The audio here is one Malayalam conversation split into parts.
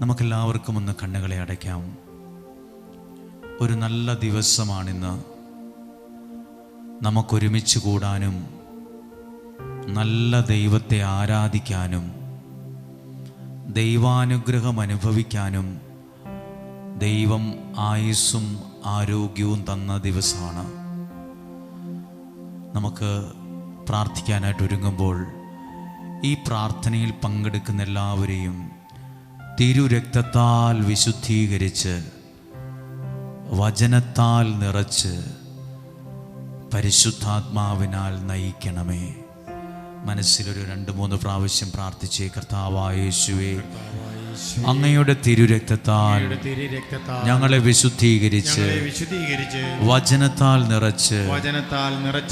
നമുക്കെല്ലാവർക്കും ഒന്ന് കണ്ണുകളെ അടയ്ക്കാം. ഒരു നല്ല ദിവസമാണിന്ന്. നമുക്കൊരുമിച്ച് കൂടാനും നല്ല ദൈവത്തെ ആരാധിക്കാനും ദൈവാനുഗ്രഹം അനുഭവിക്കാനും ദൈവം ആയുസ്സും ആരോഗ്യവും തന്ന ദിവസമാണ്. നമുക്ക് പ്രാർത്ഥിക്കാനായിട്ട് ഒരുങ്ങുമ്പോൾ ഈ പ്രാർത്ഥനയിൽ പങ്കെടുക്കുന്ന എല്ലാവരെയും തിരുരക്തത്താൽ വിശുദ്ധീകരിച്ച് വചനത്താൽ നിറച്ച് പരിശുദ്ധാത്മാവിനാൽ നയിക്കണമേ. മനസ്സിലൊരു രണ്ട് മൂന്ന് പ്രാവശ്യം പ്രാർത്ഥിച്ചേ കർത്താവായ യേശുവേ. അങ്ങയുടെ തിരുരക്തത്താൽ ഞങ്ങളെ വിശുദ്ധീകരിച്ച് വചനത്താൽ നിറച്ച്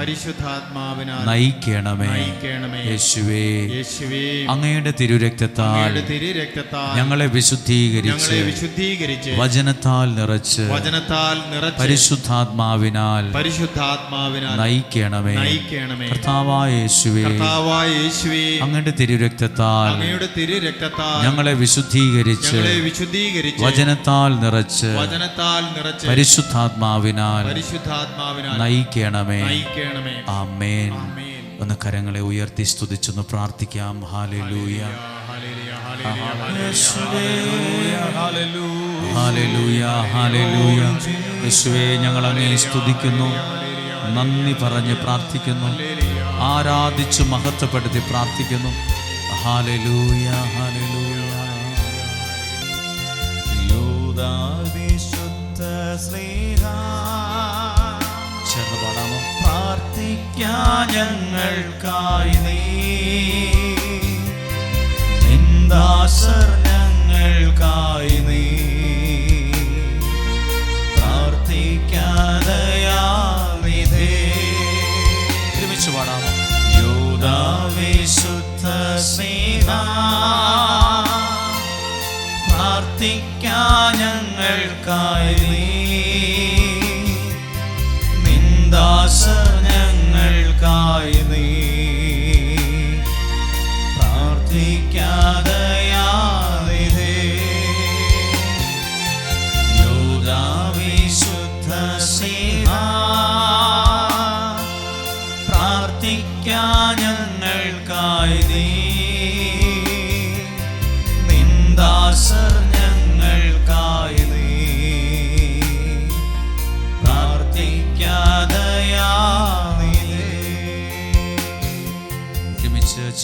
പരിശുദ്ധാത്മാവിനാൽ നയിക്കണമേ. യേശുവേ യേശുവേ. അങ്ങയുടെ തിരുരക്തത്താൽ ഞങ്ങളെ വിശുദ്ധീകരിച്ച് വചനത്താൽ നിറച്ച് പരിശുദ്ധാത്മാവിനാൽ നയിക്കണമേ. കർത്താവായ യേശുവേ. അങ്ങയുടെ തിരുരക്തത്താൽ അങ്ങയുടെ തിരുരക്തത്താൽ ഞങ്ങളെ വിശുദ്ധീകരിച്ച് ഞങ്ങളെ വിശുദ്ധീകരിച്ച് വചനത്താൽ നിറച്ച് വചനത്താൽ നിറച്ച് പരിശുദ്ധാത്മാവിനാൽ പരിശുദ്ധാത്മാവിനാൽ നയിക്കണമേ. നയിക്കണമേ. ആമേൻ. ഒന്ന് കരങ്ങളെ ഉയർത്തി സ്തുതിച്ചൊന്ന് പ്രാർത്ഥിക്കാം. ഹാലലൂയ ഹാലലൂയ ഹാലലൂയ യേശുവേ ഞങ്ങൾ അങ്ങേ സ്തുതിക്കുന്നു. നന്ദി പറഞ്ഞ് പ്രാർത്ഥിക്കുന്നു. ആരാധിച്ചു മഹത്വപ്പെടുത്തി പ്രാർത്ഥിക്കുന്നു. ഹാലലൂയ ഹാലലൂയ വിശുദ്ധ സ്നേഹ. ഞങ്ങൾക്കായി നീ. ഞങ്ങൾക്കായി നീ. സ്നേഹ പ്രാർത്ഥിക്കാൻ ഞങ്ങൾക്കായി നിന്ദാസ ഞങ്ങൾക്കായി നീ. പ്രാർത്ഥിക്കാതയാനിധേ യൂദാ വിശുദ്ധ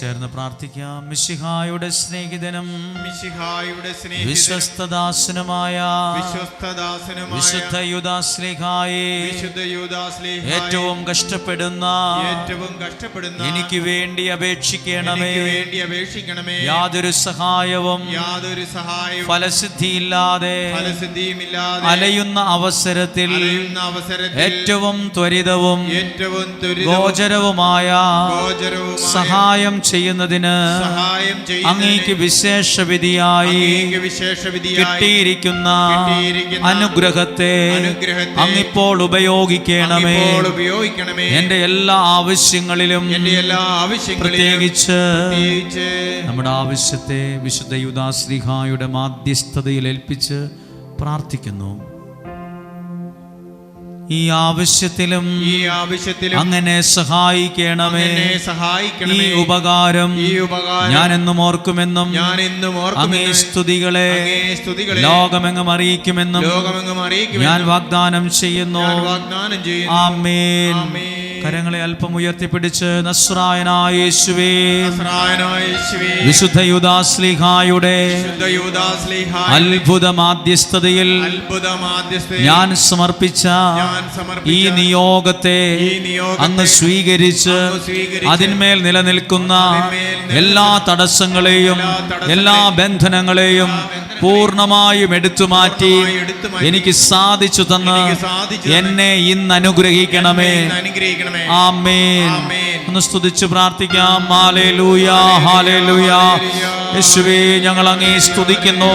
ചേർന്ന് പ്രാർത്ഥിക്കാം. മിശിഹായുടെ സ്നേഹിതനും മിശിഹായുടെ സ്നേഹ വിശ്വസ്തദാസനുമായ വിശ്വസ്തദാസനുമായ വിശുദ്ധ യുദാശ്ലിഹായെ വിശുദ്ധ യൂദാശ്ലീഹായെ ഏറ്റവും കഷ്ടപ്പെടുന്ന ഏറ്റവും കഷ്ടപ്പെടുന്ന എനിക്ക് വേണ്ടി അപേക്ഷിക്കണമേ. എനിക്ക് വേണ്ടി അപേക്ഷിക്കണമേ. യാതൊരു സഹായവും യാതൊരു സഹായവും ഫലസിദ്ധിയില്ലാതെ ഫലസിദ്ധിയുമില്ലാതെ അലയുന്ന അവസരത്തിൽ അലയുന്ന അവസരത്തിൽ ഏറ്റവും ത്വരിതവും ഏറ്റവും ത്വരിതവും ഗോചരവുമായ ഗോചരവുമായ സഹായം ചെയ്യുന്നതിന് അങ്ങേക്ക് വിശേഷ വിധിയായി അങ്ങേക്ക് വിശേഷവിധിയായി കിട്ടിയിരിക്കുന്ന അനുഗ്രഹത്തെ അങ്ങിപ്പോൾ ഉപയോഗിക്കണമേ. എന്റെ എല്ലാ ആവശ്യങ്ങളിലും പ്രത്യേകിച്ച് നമ്മുടെ ആവശ്യത്തെ വിശുദ്ധ യുദാശ്രീഹായുടെ മാധ്യസ്ഥതയിൽ ഏൽപ്പിച്ച് പ്രാർത്ഥിക്കുന്നു. ഈ ആവശ്യത്തിലും ഈ ആവശ്യത്തിലും അങ്ങനെ സഹായിക്കണമേ. സഹായിക്കണം ഈ ഉപകാരം ഈ ഉപകാരം ഞാൻ എന്നും ഓർക്കുമെന്നും ഞാൻ എന്നും അങ്ങേ സ്തുതികളെ സ്തുതികളെ ലോകമെങ്ങും അറിയിക്കുമെന്നും ലോകമെങ്ങും അറിയിക്കും ഞാൻ വാഗ്ദാനം ചെയ്യുന്നു. വാഗ്ദാനം ചെയ്യുന്നു. ആമേൻ. ആമേൻ. കരങ്ങളെ അല്പം ഉയർത്തിപ്പിടിച്ച് നസ്രായനായ യേശുവേ. നസ്രായനായ യേശുവേ, വിശുദ്ധ യുദാസ്ലിഹായുടെ അത്ഭുത മാധ്യസ്ഥതയിൽ ഞാൻ സമർപ്പിച്ച ഈ നിയോഗത്തെ അങ്ങ് സ്വീകരിച്ച് അതിന്മേൽ നിലനിൽക്കുന്ന എല്ലാ തടസ്സങ്ങളെയും, എല്ലാ ബന്ധനങ്ങളെയും പൂർണമായും എടുത്തു മാറ്റി എനിക്ക് സാധിച്ചു തന്ന് എന്നെ ഇന്ന് അനുഗ്രഹിക്കണമേ. ആമേൻ. ഒന്ന് സ്തുതിച്ച് പ്രാർത്ഥിക്കാം. ഹാലേലൂയാ ഹാലേലൂയാ യേശുവേ ഞങ്ങൾ അങ്ങേ സ്തുതിക്കുന്നു.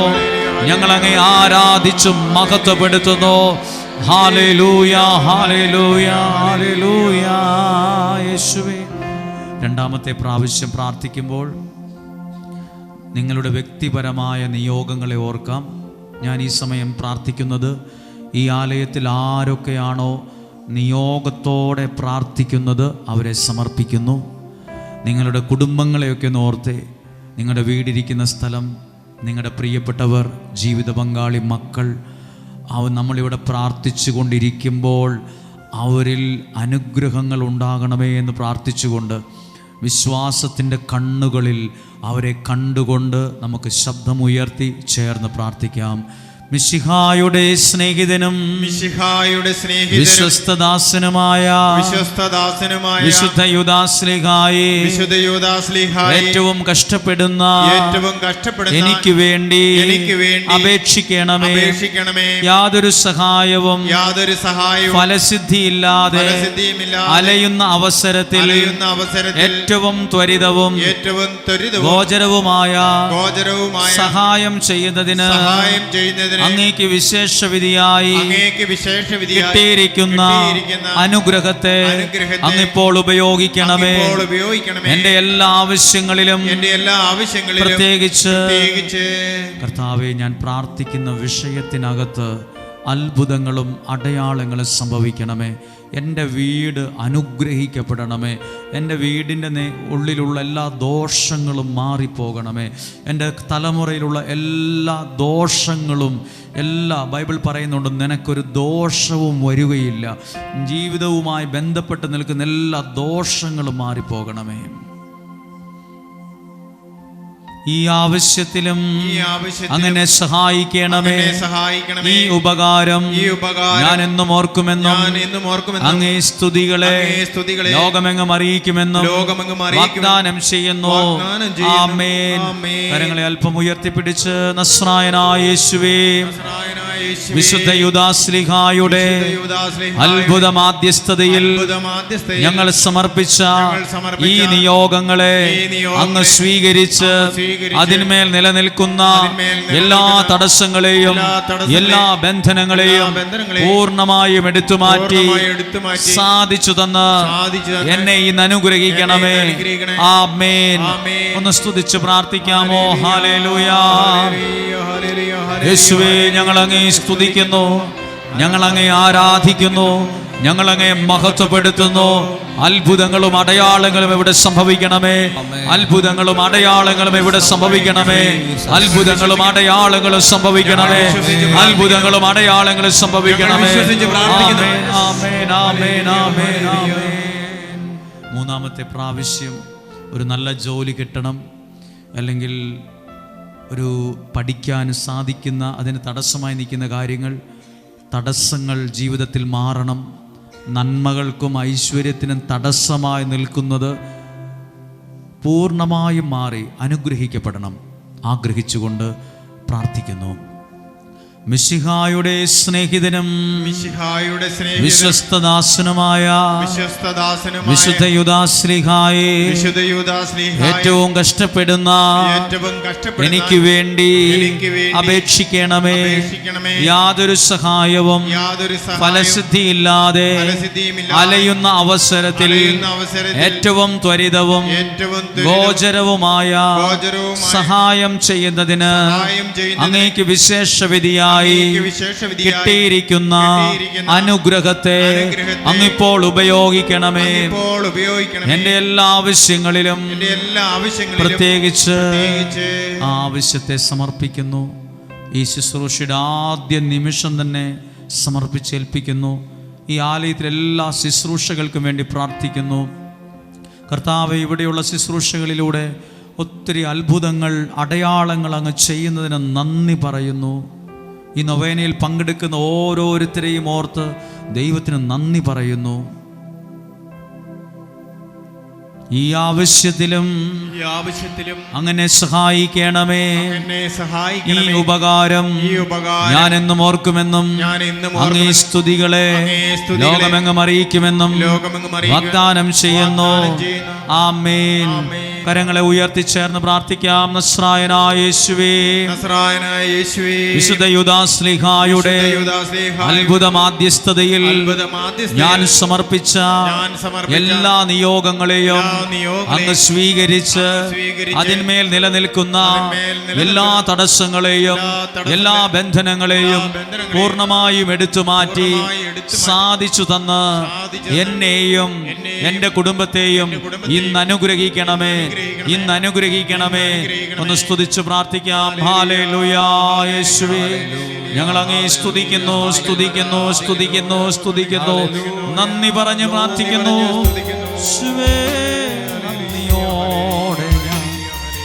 ഞങ്ങൾ അങ്ങേ ആരാധിച്ചു മഹത്വപ്പെടുത്തുന്നു. ഹാലേലൂയാ ഹാലേലൂയാ ഹാലേലൂയാ യേശുവേ. രണ്ടാമത്തെ പ്രാവശ്യം പ്രാർത്ഥിക്കുമ്പോൾ നിങ്ങളുടെ വ്യക്തിപരമായ നിയോഗങ്ങളെ ഓർക്കാം. ഞാൻ ഈ സമയം പ്രാർത്ഥിക്കുന്നത് ഈ ആലയത്തിൽ ആരൊക്കെയാണോ നിയോഗത്തോടെ പ്രാർത്ഥിക്കുന്നത് അവരെ സമർപ്പിക്കുന്നു. നിങ്ങളുടെ കുടുംബങ്ങളെയൊക്കെ ഓർത്തേ. നിങ്ങളുടെ വീടിരിക്കുന്ന സ്ഥലം നിങ്ങളുടെ പ്രിയപ്പെട്ടവർ ജീവിത പങ്കാളി മക്കൾ അവ നമ്മളിവിടെ പ്രാർത്ഥിച്ചു കൊണ്ടിരിക്കുമ്പോൾ അവരിൽ അനുഗ്രഹങ്ങൾ ഉണ്ടാകണമേ എന്ന് പ്രാർത്ഥിച്ചുകൊണ്ട് വിശ്വാസത്തിന്റെ കണ്ണുകളിൽ അവരെ കണ്ടുകൊണ്ട് നമുക്ക് ശബ്ദമുയർത്തി ചേർന്ന് പ്രാർത്ഥിക്കാം. മിശിഹായുടെ സ്നേഹിതനും മിശിഹായുടെ സ്നേഹിതനും വിശ്വസ്തദാസനുമായ വിശ്വസ്തദാസനുമായ വിശുദ്ധ യുദാസ്ലിഹായി വിശുദ്ധ യുദാസ്ലിഹായി ഏറ്റവും കഷ്ടപ്പെടുന്ന ഏറ്റവും കഷ്ടപ്പെടുന്ന എനിക്ക് വേണ്ടി എനിക്ക് വേണ്ടി അപേക്ഷിക്കണമേ. അപേക്ഷിക്കണമേ. യാതൊരു സഹായവും യാതൊരു സഹായവും ഫലസിദ്ധിയില്ലാതെ അലയുന്ന അവസരത്തിൽ അലയുന്ന അവസരത്തിൽ ഏറ്റവും ത്വരിതവും ഏറ്റവും ത്വരിതവും ഗോചരവുമായ ഗോചരവുമായ സഹായം ചെയ്യുന്നതിന് സഹായം ചെയ്യുന്നതിന് അങ്ങേക്ക് വിശേഷ വിധിയായി അങ്ങേക്ക് വിശേഷ കിട്ടിയിരിക്കുന്ന അനുഗ്രഹത്തെ അങ്ങിപ്പോൾ ഉപയോഗിക്കണമേ. എന്റെ എല്ലാ ആവശ്യങ്ങളിലും എന്റെ എല്ലാ ആവശ്യങ്ങളിലും പ്രത്യേകിച്ച് കർത്താവെ ഞാൻ പ്രാർത്ഥിക്കുന്ന വിഷയത്തിനകത്ത് അത്ഭുതങ്ങളും അടയാളങ്ങളും സംഭവിക്കണമേ. എന്റെ വീട് അനുഗ്രഹിക്കപ്പെടണമേ. എന്റെ വീടിന്റെ ഉള്ളിലുള്ള എല്ലാ ദോഷങ്ങളും മാറിപ്പോകണമേ. എന്റെ തലമുറയിലുള്ള എല്ലാ ദോഷങ്ങളും എല്ലാ ബൈബിൾ പറയുന്നുണ്ട് നിനക്കൊരു ദോഷവും വരികയില്ല. ജീവിതവുമായി ബന്ധപ്പെട്ട് നിൽക്കുന്ന എല്ലാ ദോഷങ്ങളും മാറിപ്പോകണമേ. ഈ ആവശ്യത്തിലും അങ്ങനെ സഹായിക്കണമേ. സഹായിക്കണമേ. ഈ ഉപകാരം ഈ ഉപകാരം ഞാൻ എന്നും ഓർക്കുമെന്നും എന്നും ഓർക്കുമെന്നും അങ്ങേ സ്തുതികളെ സ്തുതികളെ ലോകമെങ്ങും അറിയിക്കുമെന്നും ലോകമെങ്ങും വാഗ്ദാനം ചെയ്യുന്നു. ആമേൻ. കരങ്ങളെ അല്പം ഉയർത്തിപ്പിടിച്ച് നസ്രായനായ യേശുവേ, വിശുദ്ധ യുദാശ്ലിഹായുടെ അത്ഭുത മാധ്യസ്ഥതയിൽ ഞങ്ങൾ സമർപ്പിച്ച ഈ നിയോഗങ്ങളെ അങ്ങ് സ്വീകരിച്ച് അതിന്മേൽ നിലനിൽക്കുന്ന എല്ലാ തടസ്സങ്ങളെയും എല്ലാ ബന്ധനങ്ങളെയും പൂർണമായും എടുത്തുമാറ്റി മാറ്റി സാധിച്ചു തന്ന് എന്നെ ഇന്ന് അനുഗ്രഹിക്കണമേ. ആ മേൻ ആമേൻ. ഒന്ന് സ്തുതിച്ച് പ്രാർത്ഥിക്കാമോ? ഹാലേലൂയാ. യേശുവേ ഞങ്ങൾ അങ്ങേ സ്തുതിക്കുന്നു. ഞങ്ങൾ അങ്ങേ ആരാധിക്കുന്നു. ഞങ്ങൾ അങ്ങേ മഹത്വപ്പെടുത്തുന്നു. അത്ഭുതങ്ങളും അടയാളങ്ങളും ഇവിടെ സംഭവിക്കണമേ? അത്ഭുതങ്ങളും അടയാളങ്ങളും ഇവിടെ സംഭവിക്കണമേ? അത്ഭുതങ്ങളും അടയാളങ്ങളും സംഭവിക്കണമേ? അത്ഭുതങ്ങളും അടയാളങ്ങളും സംഭവിക്കണമേ. മൂന്നാമത്തെ പ്രാവശ്യം ഒരു നല്ല ജോലി കിട്ടണം. അല്ലെങ്കിൽ ഒരു പഠിക്കാൻ സാധിക്കുന്ന അതിന് തടസ്സമായി നിൽക്കുന്ന കാര്യങ്ങൾ തടസ്സങ്ങൾ ജീവിതത്തിൽ മാറണം. നന്മകൾക്കും ഐശ്വര്യത്തിനും തടസ്സമായി നിൽക്കുന്നത് പൂർണമായും മാറി അനുഗ്രഹിക്കപ്പെടണം. ആഗ്രഹിച്ചുകൊണ്ട് പ്രാർത്ഥിക്കുന്നു. മിശിഹായുടെ സ്നേഹിതനും മിശിഹായുടെ വിശ്വസ്തദാസനുമായ വിശ്വസ്തദാസനും വിശുദ്ധ യുദാശ്ലിഹായെ വിശുദ്ധ യൂദാസ്ലിഹായി ഏറ്റവും കഷ്ടപ്പെടുന്ന ഏറ്റവും കഷ്ടപ്പെടുന്ന എനിക്ക് വേണ്ടി അപേക്ഷിക്കണമേ. യാതൊരു സഹായവും യാതൊരു ഫലസിദ്ധിയില്ലാതെ അലയുന്ന അവസരത്തിൽ ഏറ്റവും ത്വരിതവും ഏറ്റവും ഗോചരവുമായ സഹായം ചെയ്യുന്നതിന് അങ്ങേക്ക് വിശേഷ വിധിയായി കിട്ടിയിരിക്കുന്ന അനുഗ്രഹത്തെ അങ്ങിപ്പോൾ ഉപയോഗിക്കണമേ. എന്റെ എല്ലാ ആവശ്യങ്ങളിലും പ്രത്യേകിച്ച് ആവശ്യത്തെ സമർപ്പിക്കുന്നു. ഈ ശുശ്രൂഷയുടെ ആദ്യ നിമിഷം തന്നെ സമർപ്പിച്ചേൽപ്പിക്കുന്നു. ഈ ആലയത്തിലെ എല്ലാ ശുശ്രൂഷകൾക്കും വേണ്ടി പ്രാർത്ഥിക്കുന്നു. കർത്താവ് ഇവിടെയുള്ള ശുശ്രൂഷകളിലൂടെ ഒത്തിരി അത്ഭുതങ്ങൾ അടയാളങ്ങൾ അങ്ങ് ചെയ്യുന്നതിന് നന്ദി പറയുന്നു. ഈ നൊവേനയിൽ പങ്കെടുക്കുന്ന ഓരോരുത്തരെയും ഓർത്ത് ദൈവത്തിന് നന്ദി പറയുന്നു ഈ ആവശ്യത്തിലും ഈ ആവശ്യത്തിലും അങ്ങനെ സഹായിക്കണമേ എന്നെ ഈ സഹായിക്കണമേ ഉപകാരം ഈ ഉപകാരം ഞാൻ എന്നും ഓർക്കുമെന്നും ഞാൻ എന്നും അങ്ങേ ഓർക്കുമെന്നും സ്തുതികളെ അങ്ങേ സ്തുതികളെ ലോകമെങ്ങും അറിയിക്കുമെന്നും ലോകമെങ്ങും അറിയിക്കുക. വാഗ്ദാനം ചെയ്യുന്നു വാഗ്ദാനം ചെയ്യുന്നു. ആമേൻ ആമേൻ. കരങ്ങളെ ഉയർത്തിച്ചേർന്ന് പ്രാർത്ഥിക്കാം. വിശുദ്ധ യുദാസ്ലിഹായുടെ അത്ഭുത മാധ്യസ്ഥതയിൽ ഞാൻ സമർപ്പിച്ച എല്ലാ നിയോഗങ്ങളെയും അങ്ങ് സ്വീകരിച്ച് അതിന്മേൽ നിലനിൽക്കുന്ന എല്ലാ തടസ്സങ്ങളെയും എല്ലാ ബന്ധനങ്ങളെയും പൂർണമായും എടുത്തു മാറ്റി സാധിച്ചു തന്ന് എന്നെയും എന്റെ കുടുംബത്തെയും ഇന്ന് അനുഗ്രഹിക്കണമേ. ഇന്ന് അനുഗ്രഹിക്കണമേ. ഒന്ന് സ്തുതിച്ച് പ്രാർത്ഥിക്കാം. ഞങ്ങൾ അങ്ങേ സ്തുതിക്കുന്നു സ്തുതിക്കുന്നു സ്തുതിക്കുന്നു സ്തുതിക്കുന്നു. നന്ദി പറഞ്ഞ് പ്രാർത്ഥിക്കുന്നു.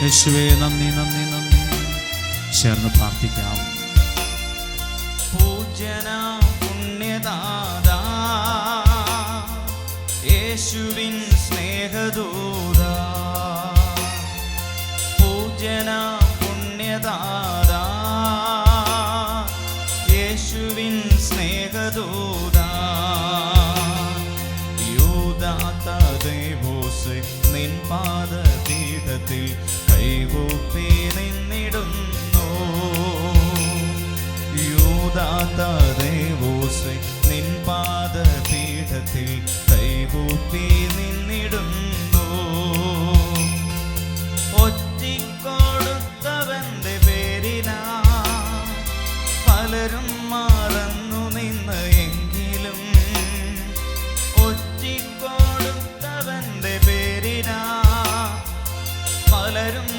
യേശുവേ നന്ദി നന്ദി നന്ദി. ചേർന്ന് പ്രാർത്ഥിക്കാം. പാദപീഠത്തിൽ കൈകൂപ്പി പേരിനാ പലരും മറന്നു നിന്ന് എങ്കിലും ഒറ്റിക്കൊടുത്തവന്റെ പേരിനാ പലരും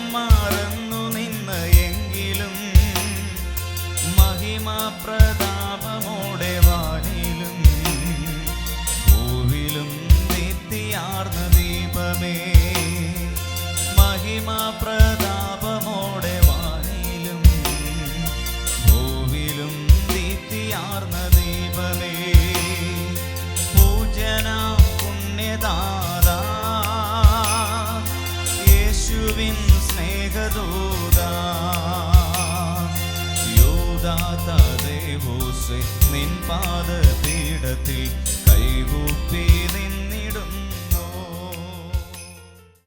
എങ്കിലും ദീപ്തിയാർന്ന ദൈവമേ പൂജന പുണ്യദാത. യേശുവിൻ സ്നേഹദൂത. യോദാത ദേവോസ് നിൻ പാദപീഠത്തിൽ